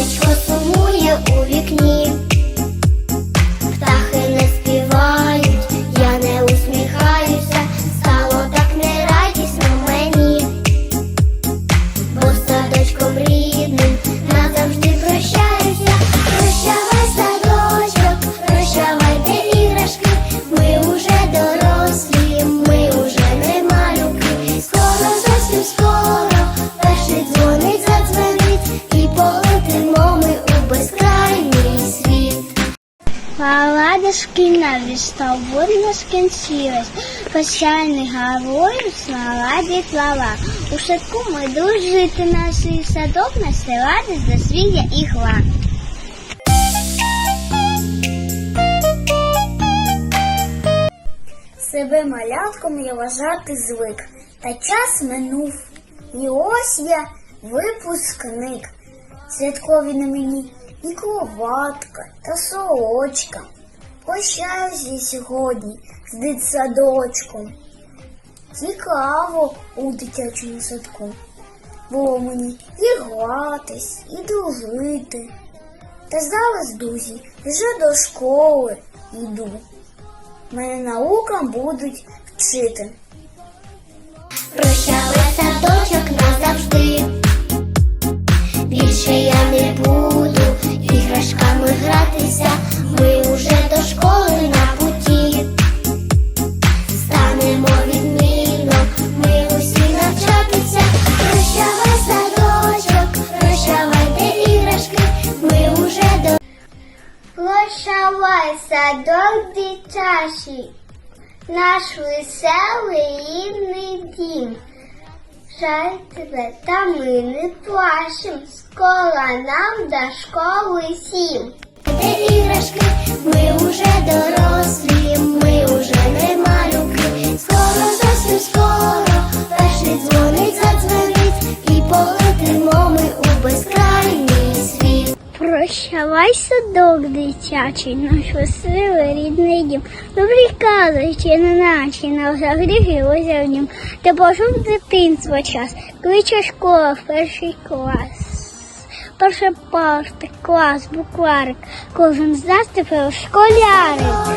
сонечко сумує у вікні. Шкільна відстава не скінчилась, прощальний говорю слова дітвала. У садку ми дружити наші садок несе радість, дозвілля і гла. Себе малятком я вважати звик, та час минув. І ось я випускник. Святкові на мені і кроватка та сорочка. Прощаюся сьогодні з дитсадочком. Цікаво у дитячому садку. Було мені і гратись, і дружити. Та зараз, друзі, вже до школи йду. Мене наукам будуть вчити. Прощавай, садок дитячий, наш веселий рідний дім. Жаль тебе, та ми не плачем, скоро нам до школи сім. Де іграшки, Прощавай, садок дитячий, наш щасливий рідний дім. Добрі казочі, не наші, на взагалі озер в нім. Та пошов дитинство час, кличе школа в перший клас. Перша парта, клас, букварик, кожен з нас тепер школярик.